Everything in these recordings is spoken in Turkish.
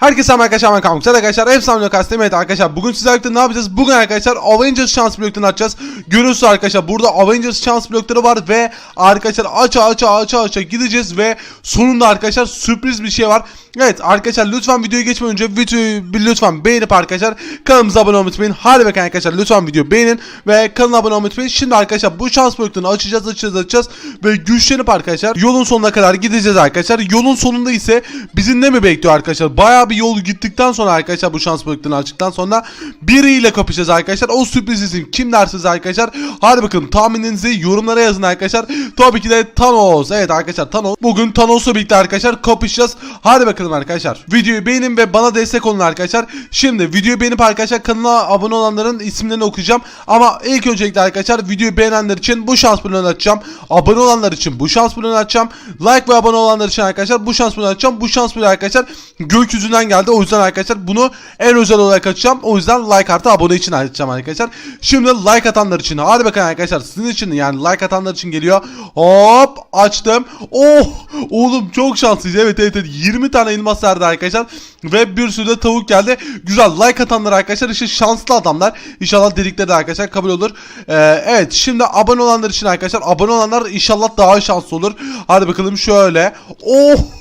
Herkese selam arkadaşlar ben Kamuk. Arkadaşlar efsane lokasyon evet arkadaşlar bugün sizlerle ne yapacağız? Bugün arkadaşlar Avengers şans bloklarını açacağız. Görüyorsunuz arkadaşlar burada Avengers şans blokları var ve arkadaşlar aça aça aça aça gideceğiz ve sonunda arkadaşlar sürpriz bir şey var. Evet arkadaşlar lütfen videoya geçmeden önce videoyu lütfen beğenip arkadaşlar kanalımıza abone olmayı unutmayın. Hadi bakın arkadaşlar lütfen videoyu beğenin ve kanala abone olmayı unutmayın. Şimdi arkadaşlar bu şans bloklarını açacağız açacağız açacağız ve güçlenip arkadaşlar yolun sonuna kadar gideceğiz arkadaşlar. Yolun sonunda ise bizi ne mi bekliyor arkadaşlar? Bayağı bir yol gittikten sonra arkadaşlar bu şans bloklarını açtıktan sonra biriyle kapışacağız arkadaşlar. O sürpriz isim kim dersiniz arkadaşlar? Hadi bakalım tahmininizi yorumlara yazın arkadaşlar. Tabii ki de Thanos. Evet arkadaşlar Thanos. Bugün Thanos'la birlikte arkadaşlar kapışacağız. Hadi bakalım arkadaşlar. Videoyu beğenin ve bana destek olun arkadaşlar. Şimdi videoyu beğenip arkadaşlar kanala abone olanların isimlerini okuyacağım. Ama ilk öncelikle arkadaşlar videoyu beğenenler için bu şans bloğunu açacağım. Abone olanlar için bu şans bloğunu açacağım. Like ve abone olanlar için arkadaşlar bu şans bloğunu açacağım. Bu şans bloğu arkadaşlar gökyüzünden geldi. O yüzden arkadaşlar bunu en özel olarak açacağım. O yüzden like artı abone için açacağım arkadaşlar. Şimdi like atanlar için. Hadi bakalım arkadaşlar sizin için yani like atanlar için geliyor. Hop açtım. Oh oğlum çok şanslıyız. Evet evet evet 20 tane elmas verdi arkadaşlar. Ve bir sürü de tavuk geldi. Güzel like atanlar arkadaşlar işte şanslı adamlar. İnşallah dedikleri de arkadaşlar kabul olur. Ee, evet şimdi abone olanlar için arkadaşlar abone olanlar inşallah daha şanslı olur. Hadi bakalım şöyle. Oh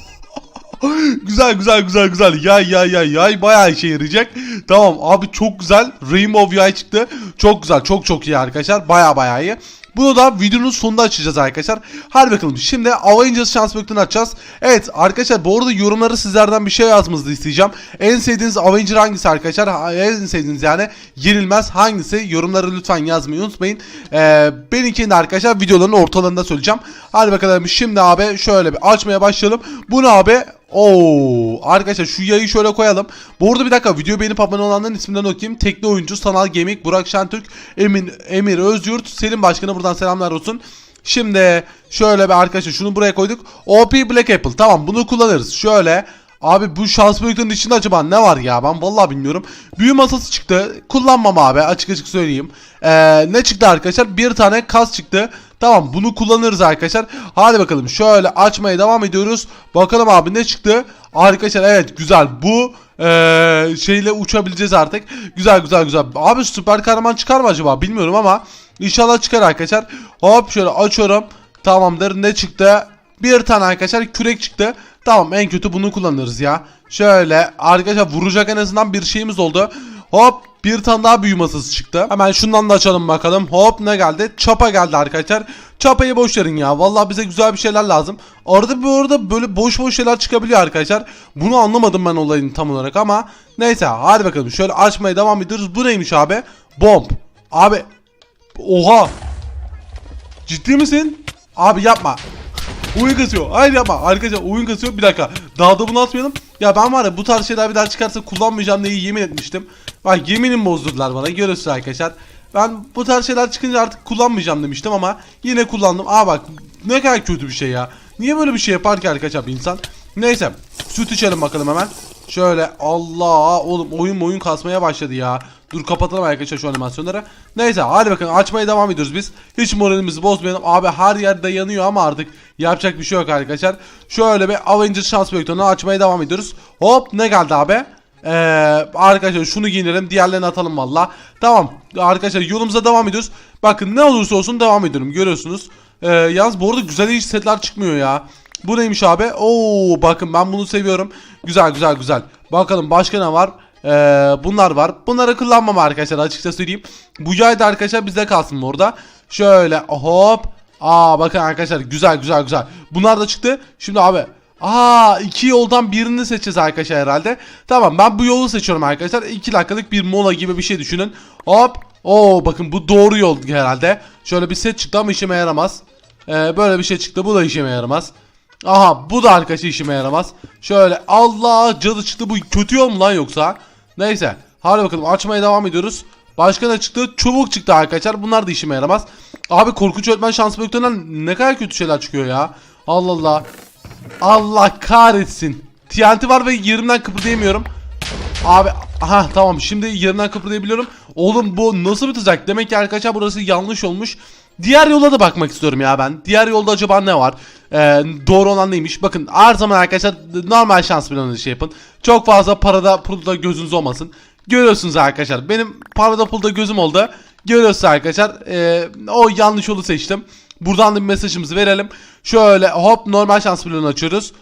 güzel güzel güzel güzel. Yay yay yay yay bayağı işe yarayacak. Tamam abi çok güzel. Rainbow yay çıktı. Çok güzel. Çok çok iyi arkadaşlar. Bayağı bayağı iyi. Bunu da videonun sonunda açacağız arkadaşlar. Hadi bakalım. Şimdi Avengers şans bölümünü açacağız. Evet arkadaşlar bu arada yorumları sizlerden bir şey yazmanızı isteyeceğim. En sevdiğiniz Avenger hangisi arkadaşlar? En sevdiğiniz yani yenilmez hangisi? Yorumları lütfen yazmayı unutmayın. Ee, benimkini arkadaşlar videoların ortalarında söyleyeceğim. Hadi bakalım şimdi abi şöyle bir açmaya başlayalım. Bu ne abi? Oo arkadaşlar şu yayı şöyle koyalım. Bu arada bir dakika video beğenip abone olanların isimlerini okuyayım. Tekli oyuncu, Sanal Gaming, Burak Şentürk, Emin, Emir Özyurt, Selim Başkan'a buradan selamlar olsun. Şimdi şöyle bir arkadaşlar şunu buraya koyduk. OP Black Apple tamam bunu kullanırız. Şöyle Abi bu şans büyüklerin içinde acaba ne var ya ben vallahi bilmiyorum. Büyü masası çıktı. Kullanmam abi açık açık söyleyeyim. Ee, ne çıktı arkadaşlar? Bir tane kas çıktı. Tamam bunu kullanırız arkadaşlar. Hadi bakalım şöyle açmaya devam ediyoruz. Bakalım abi ne çıktı? Arkadaşlar evet güzel bu ee, şeyle uçabileceğiz artık. Güzel güzel güzel. Abi süper kahraman çıkar mı acaba bilmiyorum ama inşallah çıkar arkadaşlar. Hop şöyle açıyorum. Tamamdır ne çıktı? Bir tane arkadaşlar kürek çıktı. Tamam en kötü bunu kullanırız ya. Şöyle arkadaşlar vuracak en azından bir şeyimiz oldu. Hop bir tane daha büyü masası çıktı. Hemen şundan da açalım bakalım. Hop ne geldi? Çapa geldi arkadaşlar. Çapayı boş verin ya. Vallahi bize güzel bir şeyler lazım. Arada bir orada böyle boş boş şeyler çıkabiliyor arkadaşlar. Bunu anlamadım ben olayın tam olarak ama neyse hadi bakalım. Şöyle açmaya devam ediyoruz. Bu neymiş abi? Bomb. Abi oha. Ciddi misin? Abi yapma. Oyun kasıyor. Hayır yapma. Arkadaşlar oyun kasıyor. Bir dakika. Daha da bunu atmayalım. Ya ben var ya bu tarz şeyler bir daha çıkarsa kullanmayacağım diye yemin etmiştim. Bak yeminim bozdurdular bana. Görüyorsunuz arkadaşlar. Ben bu tarz şeyler çıkınca artık kullanmayacağım demiştim ama yine kullandım. Aa bak ne kadar kötü bir şey ya. Niye böyle bir şey yapar ki arkadaşlar insan? Neyse. Süt içelim bakalım hemen. Şöyle Allah oğlum oyun oyun kasmaya başladı ya. Dur kapatalım arkadaşlar şu animasyonları. Neyse hadi bakın açmaya devam ediyoruz biz. Hiç moralimizi bozmayalım. Abi her yerde yanıyor ama artık yapacak bir şey yok arkadaşlar. Şöyle bir Avengers şans büyüklüğünü açmaya devam ediyoruz. Hop ne geldi abi? Ee, arkadaşlar şunu giyinelim diğerlerini atalım valla. Tamam arkadaşlar yolumuza devam ediyoruz. Bakın ne olursa olsun devam ediyorum görüyorsunuz. Ee, yalnız bu arada güzel hiç setler çıkmıyor ya. Bu neymiş abi? Oo bakın ben bunu seviyorum. Güzel güzel güzel. Bakalım başka ne var? Ee, bunlar var. Bunları kullanmam arkadaşlar açıkça söyleyeyim. Bu yay da arkadaşlar bizde kalsın orada. Şöyle hop. Aa bakın arkadaşlar güzel güzel güzel. Bunlar da çıktı. Şimdi abi Aa iki yoldan birini seçeceğiz arkadaşlar herhalde. Tamam ben bu yolu seçiyorum arkadaşlar. 2 dakikalık bir mola gibi bir şey düşünün. Hop. Oo bakın bu doğru yol herhalde. Şöyle bir set çıktı ama işime yaramaz. Ee, böyle bir şey çıktı bu da işime yaramaz. Aha bu da arkadaşlar işime yaramaz. Şöyle Allah cadı çıktı bu kötü yol mu lan yoksa? Neyse hadi bakalım açmaya devam ediyoruz. Başka ne çıktı? Çubuk çıktı arkadaşlar. Bunlar da işime yaramaz. Abi korkunç öğretmen şans büyüklerinden ne kadar kötü şeyler çıkıyor ya. Allah Allah. Allah kahretsin. TNT var ve yerimden kıpırdayamıyorum. Abi aha tamam şimdi yerimden kıpırdayabiliyorum. Oğlum bu nasıl bitecek? Demek ki arkadaşlar burası yanlış olmuş. Diğer yola da bakmak istiyorum ya ben. Diğer yolda acaba ne var? Ee, doğru olan neymiş? Bakın her zaman arkadaşlar normal şans planını şey yapın. Çok fazla parada pulda gözünüz olmasın. Görüyorsunuz arkadaşlar. Benim parada pulda gözüm oldu. Görüyorsunuz arkadaşlar. Ee, o yanlış yolu seçtim. Buradan da bir mesajımızı verelim. Şöyle hop normal şans planını açıyoruz.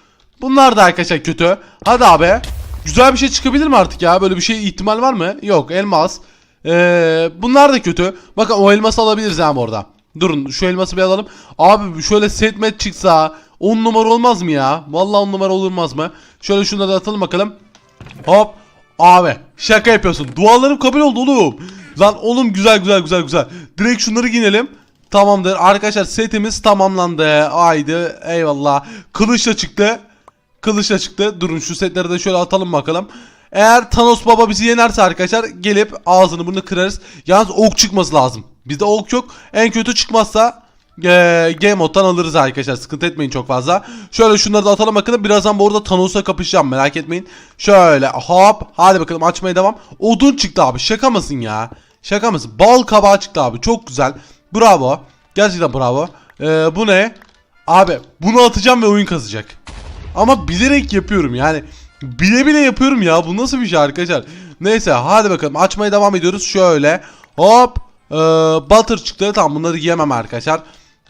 Bunlar da arkadaşlar kötü. Hadi abi. Güzel bir şey çıkabilir mi artık ya? Böyle bir şey ihtimal var mı? Yok elmas. Ee, bunlar da kötü. Bakın o elması alabiliriz yani orada. Durun şu elması bir alalım. Abi şöyle setmet çıksa 10 numara olmaz mı ya? Vallahi 10 numara olmaz mı? Şöyle şunları da atalım bakalım. Hop. Abi şaka yapıyorsun. Dualarım kabul oldu oğlum. Lan oğlum güzel güzel güzel güzel. Direkt şunları giyinelim. Tamamdır. Arkadaşlar setimiz tamamlandı. Haydi eyvallah. Kılıç da çıktı. Kılıç da çıktı. Durun şu setleri de şöyle atalım bakalım. Eğer Thanos Baba bizi yenerse arkadaşlar gelip ağzını bunu kırarız. Yalnız ok çıkması lazım. Bizde ok yok. En kötü çıkmazsa e, Game Mode'dan alırız arkadaşlar. Sıkıntı etmeyin çok fazla. Şöyle şunları da atalım bakalım. Birazdan bu arada Thanos'la kapışacağım merak etmeyin. Şöyle hop. Hadi bakalım açmaya devam. Odun çıktı abi. Şaka mısın ya? Şaka mısın? Bal kabağı çıktı abi. Çok güzel. Bravo. Gerçekten bravo. E, bu ne? Abi bunu atacağım ve oyun kazacak. Ama bilerek yapıyorum yani. Bile bile yapıyorum ya. Bu nasıl bir şey arkadaşlar? Neyse hadi bakalım açmaya devam ediyoruz. Şöyle hop. Ee, butter çıktı. Tamam bunları giyemem arkadaşlar.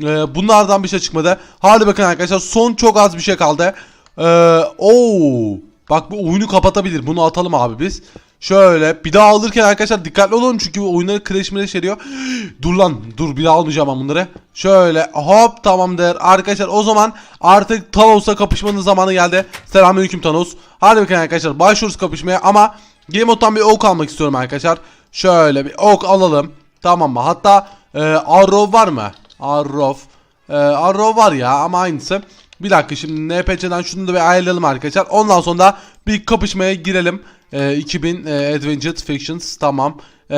Ee, bunlardan bir şey çıkmadı. Hadi bakın arkadaşlar son çok az bir şey kaldı. Ee, oo. Bak bu oyunu kapatabilir. Bunu atalım abi biz. Şöyle bir daha alırken arkadaşlar dikkatli olun çünkü bu oyunları crash mrash ediyor. dur lan dur bir daha almayacağım ben bunları. Şöyle hop tamamdır. Arkadaşlar o zaman artık Thanos'la kapışmanın zamanı geldi. Selamünaleyküm Thanos. Hadi bakın arkadaşlar başlıyoruz kapışmaya ama Game Mode'dan bir ok almak istiyorum arkadaşlar. Şöyle bir ok alalım. Tamam mı? Hatta e, Arrow var mı? Arrow. E, Arrow var ya ama aynısı. Bir dakika şimdi NPC'den şunu da bir ayarlayalım arkadaşlar. Ondan sonra da bir kapışmaya girelim. E, 2000 e, Adventured Fictions tamam. E,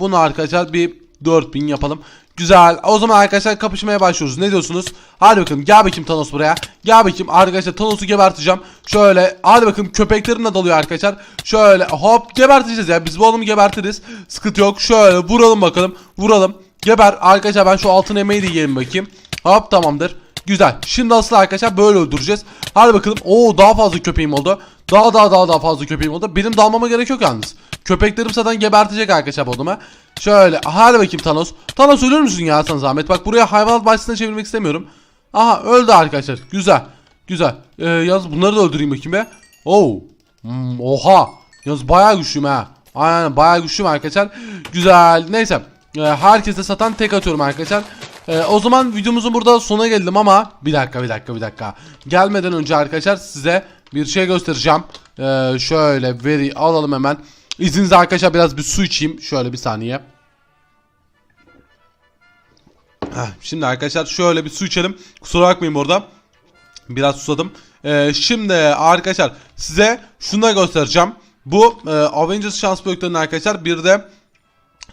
bunu arkadaşlar bir 4000 yapalım. Güzel. O zaman arkadaşlar kapışmaya başlıyoruz. Ne diyorsunuz? Hadi bakalım. Gel bakayım Thanos buraya. Gel bakayım arkadaşlar Thanos'u geberteceğim. Şöyle hadi bakayım köpeklerim de dalıyor arkadaşlar. Şöyle hop geberteceğiz ya. Biz bu adamı gebertiriz. Sıkıntı yok. Şöyle vuralım bakalım. Vuralım. Geber. Arkadaşlar ben şu altın emeği de yiyelim bakayım. Hop tamamdır. Güzel. Şimdi asıl arkadaşlar böyle öldüreceğiz. Hadi bakalım. Oo daha fazla köpeğim oldu. Daha daha daha daha fazla köpeğim oldu. Benim dalmama gerek yok yalnız. Köpeklerim zaten gebertecek arkadaşlar adamı. Şöyle hadi bakayım Thanos. Thanos ölür müsün ya sana zahmet? Bak buraya hayvanat bahçesine çevirmek istemiyorum. Aha öldü arkadaşlar. Güzel. Güzel. Ee, yalnız bunları da öldüreyim bakayım be. Oo. Hmm, oha. Yalnız bayağı güçlüyüm ha. Aynen bayağı güçlüyüm arkadaşlar. Güzel. Neyse. Ee, herkese satan tek atıyorum arkadaşlar. Ee, o zaman videomuzun burada sona geldim ama bir dakika bir dakika bir dakika. Gelmeden önce arkadaşlar size bir şey göstereceğim. Ee, şöyle veri alalım hemen. İzninizle arkadaşlar biraz bir su içeyim. Şöyle bir saniye. Şimdi arkadaşlar şöyle bir su içelim. Kusura bakmayın burada. Biraz susadım. Ee, şimdi arkadaşlar size şunu da göstereceğim. Bu e, Avengers şans bloklarının arkadaşlar bir de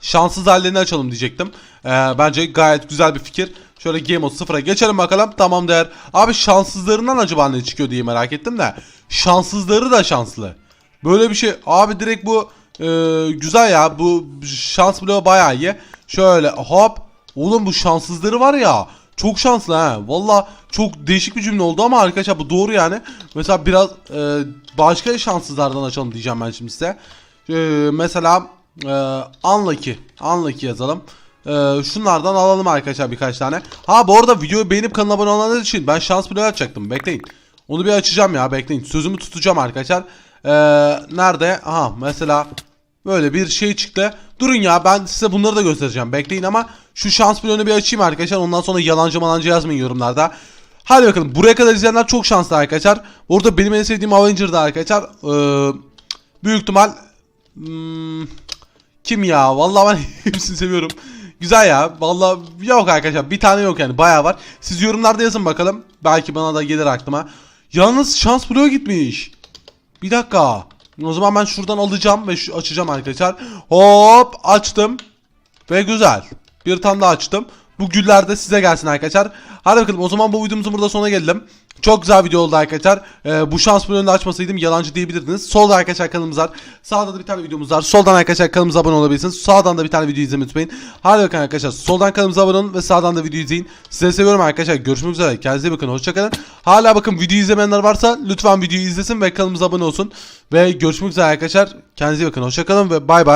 şanssız hallerini açalım diyecektim. Ee, bence gayet güzel bir fikir. Şöyle game mode sıfıra geçelim bakalım. Tamam değer. Abi şanssızlarından acaba ne çıkıyor diye merak ettim de. Şanssızları da şanslı. Böyle bir şey. Abi direkt bu e, güzel ya. Bu şans bloğu bayağı iyi. Şöyle hop. Oğlum bu şanssızları var ya. Çok şanslı ha. Valla çok değişik bir cümle oldu ama arkadaşlar bu doğru yani. Mesela biraz e, başka şanssızlardan açalım diyeceğim ben şimdi size. E, mesela e, unlucky. Unlucky yazalım. E, şunlardan alalım arkadaşlar birkaç tane. Ha bu arada videoyu beğenip kanala abone olanlar için ben şans bloğu açacaktım. Bekleyin. Onu bir açacağım ya bekleyin. Sözümü tutacağım arkadaşlar. E, nerede? Aha mesela Böyle bir şey çıktı. Durun ya ben size bunları da göstereceğim. Bekleyin ama şu şans bloğunu bir açayım arkadaşlar. Ondan sonra yalancı malancı yazmayın yorumlarda. Hadi bakalım buraya kadar izleyenler çok şanslı arkadaşlar. Burada benim en sevdiğim Avenger'da arkadaşlar. Ee, büyük ihtimal hmm, kim ya? Vallahi ben hepsini seviyorum. Güzel ya. Vallahi yok arkadaşlar. Bir tane yok yani. Bayağı var. Siz yorumlarda yazın bakalım. Belki bana da gelir aklıma. Yalnız şans bloğu gitmiş. Bir dakika. O zaman ben şuradan alacağım ve şu açacağım arkadaşlar. Hop açtım. Ve güzel. Bir tane daha açtım. Bu güller de size gelsin arkadaşlar. Hadi bakalım o zaman bu videomuzun burada sonuna gelelim. Çok güzel video oldu arkadaşlar. Ee, bu şans bloğunu da açmasaydım yalancı diyebilirdiniz. Solda arkadaşlar kanalımız var. Sağda da bir tane videomuz var. Soldan arkadaşlar kanalımıza abone olabilirsiniz. Sağdan da bir tane video izlemeyi unutmayın. Hadi bakalım arkadaşlar. Soldan kanalımıza abone olun ve sağdan da video izleyin. Size seviyorum arkadaşlar. Görüşmek üzere. Kendinize bakın. Hoşçakalın. Hala bakın video izlemeyenler varsa lütfen videoyu izlesin ve kanalımıza abone olsun. Ve görüşmek üzere arkadaşlar. Kendinize bakın. Hoşçakalın ve bay bay.